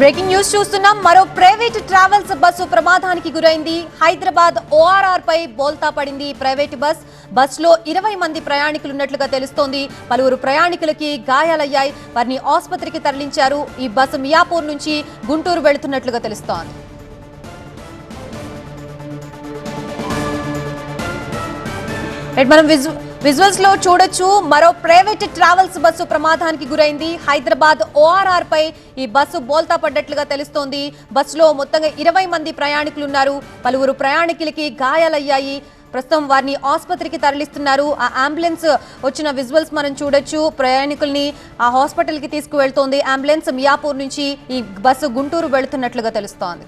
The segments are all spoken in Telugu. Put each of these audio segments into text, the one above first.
బ్రేకింగ్ న్యూస్ చూస్తున్నాం. మరో ప్రైవేట్ ట్రావెల్స్ బస్సు ప్రమాదానికి గురైంది. హైదరాబాద్ ఓఆర్ఆర్ పై బోల్తా పడింది ప్రైవేట్ బస్. బస్సులో ఇరవై మంది ప్రయాణికులు ఉన్నట్లుగా తెలుస్తోంది. పలువురు ప్రయాణికులకి గాయాలయ్యాయి. వారిని ఆసుపత్రికి తరలించారు. ఈ బస్సు మియాపూర్ నుంచి గుంటూరు వెళుతున్నట్లుగా తెలుస్తోంది. మనం విజు విజువల్స్లో చూడొచ్చు. మరో ప్రైవేట్ ట్రావెల్స్ బస్సు ప్రమాదానికి గురైంది. హైదరాబాద్ ఓఆర్ఆర్ పై ఈ బస్సు బోల్తా పడ్డట్లుగా తెలుస్తోంది. బస్సులో మొత్తంగా ఇరవై మంది ప్రయాణికులు ఉన్నారు పలువురు ప్రయాణికులకి గాయాలయ్యాయి. ప్రస్తుతం వారిని ఆసుపత్రికి తరలిస్తున్నారు. ఆ అంబులెన్స్ వచ్చిన విజువల్స్ మనం చూడొచ్చు. ప్రయాణికుల్ని ఆ హాస్పిటల్కి తీసుకువెళ్తోంది. అంబులెన్స్ మియాపూర్ నుంచి ఈ బస్సు గుంటూరు వెళుతున్నట్లుగా తెలుస్తోంది.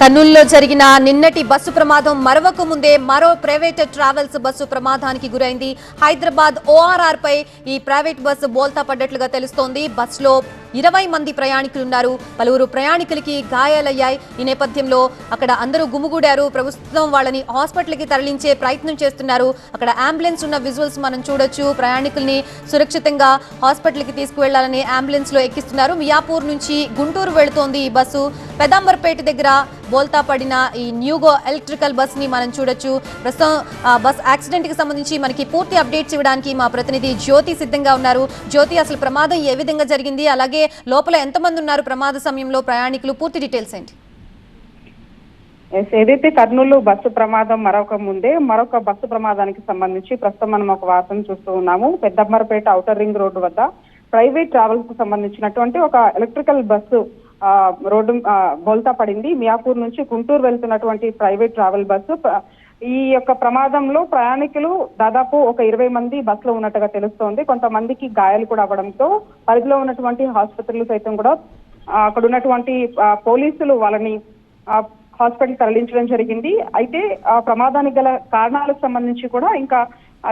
కర్నూలులో జరిగిన నిన్నటి బస్సు ప్రమాదం మరవక ముందే మరో ప్రైవేట్ ట్రావెల్స్ బస్సు ప్రమాదానికి గురైంది. హైదరాబాద్ ఓఆర్ఆర్ పై ఈ ప్రైవేట్ బస్సు బోల్తా పడ్డట్లుగా తెలుస్తోంది. బస్సులో ఇరవై మంది ప్రయాణికులు ఉన్నారు పలువురు ప్రయాణికులకి గాయాలయ్యాయి. ఈ నేపథ్యంలో అక్కడ అందరూ గుమిగూడారు. ప్రభుత్వం వాళ్ళని హాస్పిటల్కి తరలించే ప్రయత్నం చేస్తున్నారు. అక్కడ అంబులెన్స్ ఉన్న విజువల్స్ మనం చూడొచ్చు. ప్రయాణికుల్ని సురక్షితంగా హాస్పిటల్కి తీసుకువెళ్ళాలని అంబులెన్స్లో ఎక్కిస్తున్నారు. మియాపూర్ నుంచి గుంటూరు వెళుతోంది ఈ బస్సు. పెదాంబర్పేట దగ్గర బోల్తా పడిన ఈ న్యూగో ఎలక్ట్రికల్ బస్ని మనం చూడొచ్చు. ప్రస్తుతం ఆ బస్ యాక్సిడెంట్కి సంబంధించి మనకి పూర్తి అప్డేట్స్ ఇవ్వడానికి మా ప్రతినిధి జ్యోతి సిద్ధంగా ఉన్నారు. జ్యోతి అసలు ప్రమాదం ఏ విధంగా జరిగింది? అలాగే లోపల ఎంతమంది ఉన్నారు? ప్రమాద సమయంలో ప్రయాణికులు పూర్తి డీటెయిల్స్ ఏంటి? ఎస్, ఏదైతే కర్నూలు బస్సు ప్రమాదం మరొక ముందే మరొక బస్సు ప్రమాదానికి సంబంధించి ప్రస్తుతం మనం ఒక వార్తను చూస్తూ ఉన్నాము. పెద్దమ్మరపేట ఔటర్ రింగ్ రోడ్డు వద్ద ప్రైవేట్ ట్రావెల్స్కు సంబంధించినటువంటి ఒక ఎలక్ట్రికల్ బస్సు ఆ, రోడ్డు బోల్తా పడింది. మియాపూర్ నుంచి గుంటూరు వెళ్తున్నటువంటి ప్రైవేట్ ట్రావెల్ బస్సు ఈ యొక్క ప్రమాదంలో ప్రయాణికులు దాదాపు ఒక ఇరవై మంది బస్సులో ఉన్నట్టుగా తెలుస్తోంది. కొంతమందికి గాయాలు కూడా అవ్వడంతో పరిధిలో ఉన్నటువంటి హాస్పిటల్ సైతం కూడా అక్కడ ఉన్నటువంటి పోలీసులు వాళ్ళని హాస్పిటల్ తరలించడం జరిగింది. అయితే ఆ ప్రమాదానికి గల కారణాలకు సంబంధించి కూడా ఇంకా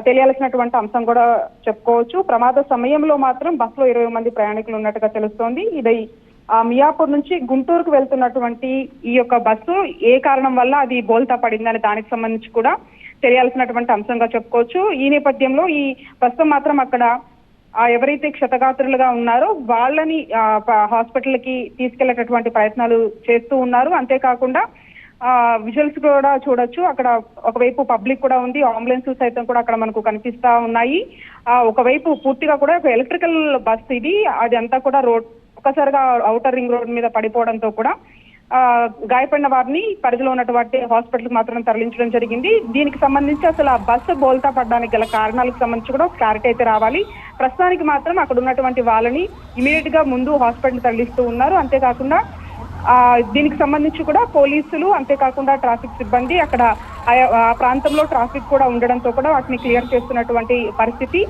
తెలియాల్సినటువంటి అంశం కూడా చెప్పుకోవచ్చు. ప్రమాద సమయంలో మాత్రం బస్సులో ఇరవై మంది ప్రయాణికులు ఉన్నట్టుగా తెలుస్తోంది. ఇది మియాపూర్ నుంచి గుంటూరుకు వెళ్తున్నటువంటి ఈ యొక్క బస్సు ఏ కారణం వల్ల అది బోల్తా పడిందనే దానికి సంబంధించి కూడా తెలియాల్సినటువంటి అంశంగా చెప్పుకోవచ్చు. ఈ నేపథ్యంలో ఈ బస్సు మాత్రం అక్కడ ఎవరైతే క్షతగాత్రులుగా ఉన్నారో వాళ్ళని హాస్పిటల్కి తీసుకెళ్ళేటటువంటి ప్రయత్నాలు చేస్తూ ఉన్నారు. అంతేకాకుండా ఆ విజువల్స్ కూడా చూడొచ్చు. అక్కడ ఒకవైపు పబ్లిక్ కూడా ఉంది. అంబులెన్స్ సైతం కూడా అక్కడ మనకు కనిపిస్తా ఉన్నాయి. ఆ ఒకవైపు పూర్తిగా కూడా ఒక ఎలక్ట్రికల్ బస్ ఇది. అది అంతా కూడా రోడ్ ఒక్కసారిగా ఔటర్ రింగ్ రోడ్ మీద పడిపోవడంతో కూడా గాయపడిన వారిని పరిధిలో ఉన్నటువంటి హాస్పిటల్ మాత్రం తరలించడం జరిగింది. దీనికి సంబంధించి అసలు ఆ బస్సు బోల్తా పడడానికి గల కారణాలకు సంబంధించి కూడా క్లారిటీ అయితే రావాలి. ప్రస్తుతానికి మాత్రం అక్కడ ఉన్నటువంటి వాళ్ళని ఇమీడియట్గా ముందు హాస్పిటల్ తరలిస్తూ ఉన్నారు. అంతేకాకుండా దీనికి సంబంధించి కూడా పోలీసులు అంతేకాకుండా ట్రాఫిక్ సిబ్బంది అక్కడ ఆయా- ఆ ప్రాంతంలో ట్రాఫిక్ కూడా ఉండడంతో కూడా వాటిని క్లియర్ చేస్తున్నటువంటి పరిస్థితి.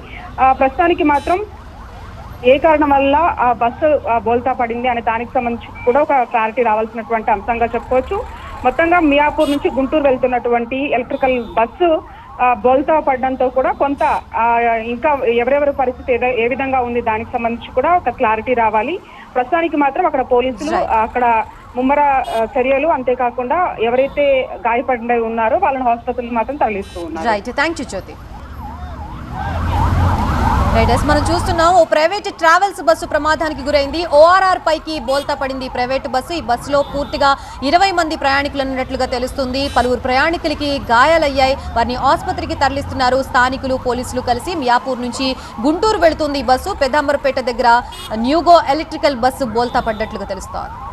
ప్రస్తుతానికి మాత్రం ఏ కారణం వల్ల ఆ బస్సు బోల్తా పడింది అనే దానికి సంబంధించి కూడా ఒక క్లారిటీ రావాల్సినటువంటి అంశంగా చెప్పుకోవచ్చు. మొత్తంగా మియాపూర్ నుంచి గుంటూరు వెళ్తున్నటువంటి ఎలక్ట్రికల్ బస్సు బోల్తా పడడంతో కూడా కొంత ఇంకా ఎవరెవరి పరిస్థితి ఏద- ఏ విధంగా ఉంది దానికి సంబంధించి కూడా ఒక క్లారిటీ రావాలి. ప్రస్తుతానికి మాత్రం అక్కడ పోలీసులు. అక్కడ ముమ్మర చర్యలు అంతేకాకుండా ఎవరైతే గాయపడి ఉన్నారో వాళ్ళని హాస్పిటల్ మాత్రం తరలిస్తూ ఉన్నారు. రైట్ థ్యాంక్ యూ జ్యోతి రైడర్స్ మనం చూస్తున్నాం ఓ ప్రైవేట్ ట్రావెల్స్ బస్సు ప్రమాదానికి గురైంది. ఓఆర్ఆర్ పైకి బోల్తా పడింది. ప్రైవేట్ బస్సు ఈ బస్సులో పూర్తిగా ఇరవై మంది ప్రయాణికులు ఉన్నట్లుగా తెలుస్తుంది. పలువురు ప్రయాణికులకి గాయాలయ్యాయి. వారిని ఆసుపత్రికి తరలిస్తున్నారు. స్థానికులు పోలీసులు కలిసి మియాపూర్ నుంచి గుంటూరు వెళుతుంది ఈ బస్సు. పెద్దాంబరపేట దగ్గర న్యూగో ఎలక్ట్రికల్ బస్సు బోల్తా పడ్డట్లుగా తెలుస్తోంది.